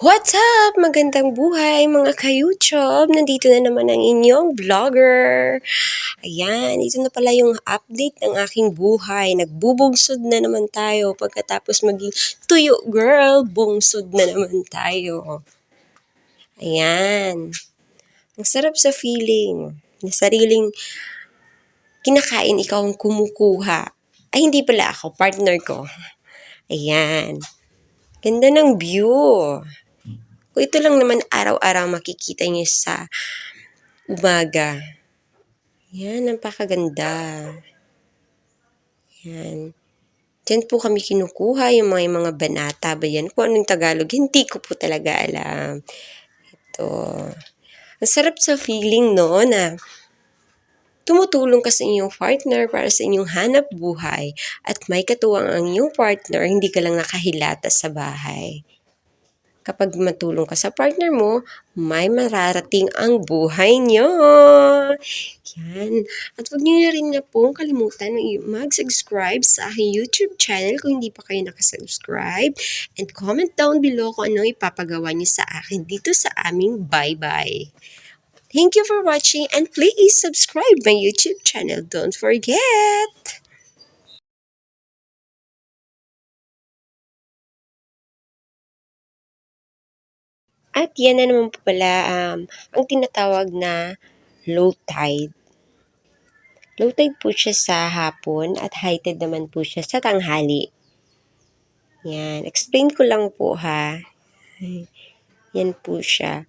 What's up? Magandang buhay mga ka-YouTube! Nandito na naman ang inyong vlogger. Ayan, ito na pala yung update ng aking buhay. Nagbubugsod na naman tayo pagkatapos maging tuyo girl, bungsod na naman tayo. Ayan. Ang sarap sa feeling na sariling kinakain ikaw ang kumukuha. Ay, hindi pala ako, partner ko. Ayan. Ganda ng view. Kung ito lang naman araw-araw makikita niyo sa umaga. Yan, napakaganda. Yan. Diyan po kami kinukuha yung mga, yung mga banata ba yan? Kung anong Tagalog, hindi ko po talaga alam. Ito. Ang sarap sa feeling, no, na tumutulong ka sa inyong partner para sa inyong hanap buhay at may katuwang ang inyong partner, hindi ka lang nakahilata sa bahay. Kapag matulong ka sa partner mo, may mararating ang buhay niyo. Yan. At huwag niyo na rin na pong kalimutan na mag-subscribe sa aking YouTube channel kung hindi pa kayo nakasubscribe. And comment down below kung ano ipapagawa niyo sa akin dito sa aming bye-bye. Thank you for watching and please subscribe my YouTube channel. Don't forget! At yan na naman po pala um, ang tinatawag na low tide. Low tide po siya sa hapon at high tide naman po siya sa tanghali. Yan. Explain ko lang po ha. Yan po siya.